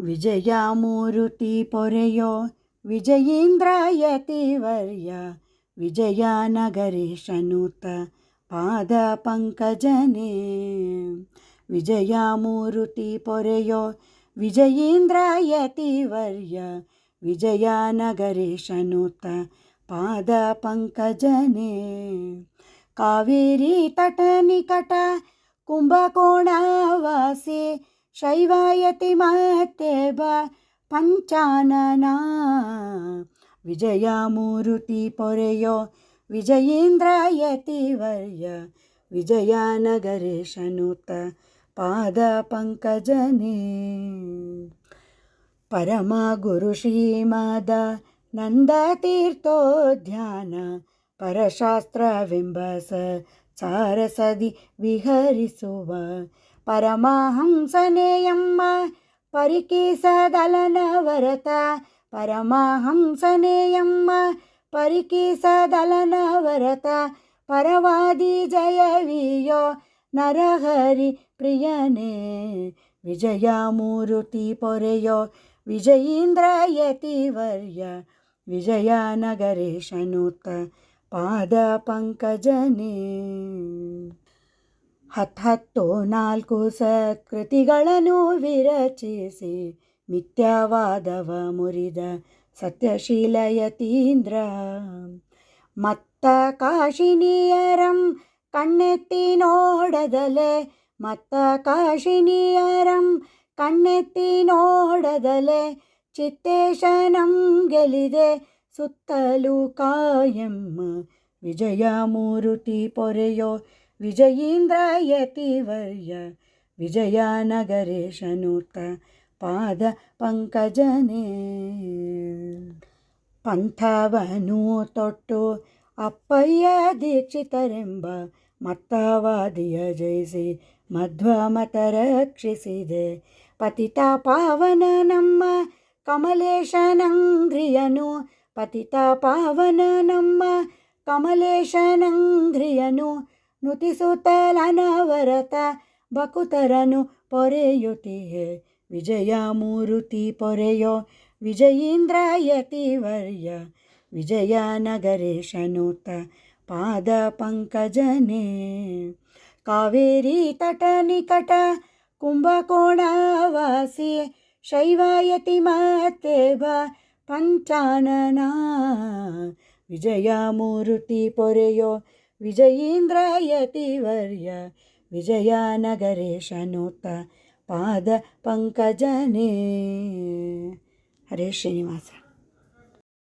विजयामूरुति पोरयो विजयीन्द्रायतिवर्य विजयानगरे शनुत पादपङ्कजने। विजयामूरुति पोरयो विजयीन्द्रायतिवर्य विजयानगरे शनुत पादपङ्कजने कावेरीतटनिकट कुम्भकोणावासे शैवायति मातेव पञ्चानना। विजया मूरुति पोरयो विजयीन्द्रायतिवर्य विजयानगरे शनुत पादपङ्कजनी। परमगुरु श्रीमाद नन्दतीर्थोध्यान परशास्त्रबिम्बस चारसदि विहरिसुव ಪರಮ ಗುರು ಶ್ರೀಮದ ನಂದತೀರ್ಥೋದ್ಯಾನ ಪರಶಾಸ್ತ್ರವೆಂಬ ಸಾರಸದಿ ವಿಹರಿಸುವ ಪರಮಹಂಸನೆಯಮ್ಮ ಪರಿಕೀಸದಲನವರತ ಪರಮಹಂಸನೆಯಮ್ಮ ಪರಿಕೀಸದಲನವರತ ಪರವಾದಿ ಜಯವಿಯೋ ನರಹರಿ ಪ್ರಿಯನೇ ವಿಜಯಮೂರುತಿ ಪೊರೆಯೋ ವಿಜಯೇಂದ್ರಯತಿವರ್ಯ ವಿಜಯನಗರೇಶನುತ ಪಾದ ಪಂಕಜನೆ ಹತ್ತತ್ತು ನಾಲ್ಕು ಸತ್ಕೃತಿಗಳನ್ನು ವಿರಚಿಸಿ, ಮಿಥ್ಯವಾದವ ಮುರಿದ ಸತ್ಯಶೀಲಯತೀಂದ್ರ ಮತ್ತ ಕಾಶಿನಿಯರಂ ಕಣ್ಣೆತ್ತಿ ನೋಡದಲೆ, ಮತ್ತ ಕಾಶಿನಿಯರಂ ಕಣ್ಣೆತ್ತಿ ನೋಡದಲೆ, ಚಿತ್ತೇಶನಂ ಗೆಲಿದೆ ಸುತ್ತಲೂ ಕಾಯಮ್ಮ ವಿಜಯಮೂರುತಿ ಪೊರೆಯೋ ವಿಜಯೇಂದ್ರಯತಿವರ್ಯ ವಿಜಯನಗರೇಶನುತ ಪಾದ ಪಂಕಜನೇ. ಪಂಥವನು ತೊಟ್ಟು ಅಪ್ಪಯ್ಯ ದೀಕ್ಷಿತರೆಂಬ ಮತ್ತವಾದಿಯ ಜಯಿಸಿ ಮಧ್ವಮತ ರಕ್ಷಿಸಿದೆ. ಪತಿತ ಪಾವನ ನಮ್ಮ ಕಮಲೇಶನಂಗ್ರಿಯನು ಪತಿತ ಪಾವನ ನಮ್ಮ ಕಮಲೇಶನಂಗ್ರಿಯನು ನುತಿಸುತ್ತಲನವರತ ಬಕುತರನು ಪೊರೆಯುತಿಯೇ ವಿಜಯ ಮೂರುತಿ ಪೊರೆಯೋ, ವಿಜಯೀಂದ್ರ ವಿಜಯೇಂದ್ರಯತಿವರ್ಯ ವಿಜಯನಗರೇಶನುತ ಪಾದ ಪಂಕಜನೇ. ಕಾವೇರಿ ತಟ ನಿಕಟ ಕುಂಭಕೋಣವಾಸಿ ಶೈವಾಯತಿ ಮತ್ತೇಬ ಪಂಚಾನನ. ವಿಜಯಮೂರುತಿ ಪೊರೆಯೋ विजयीन्द्रायतिवर्य विजयानगरेशनुत पादपङ्कजने हरे श्रीनिवास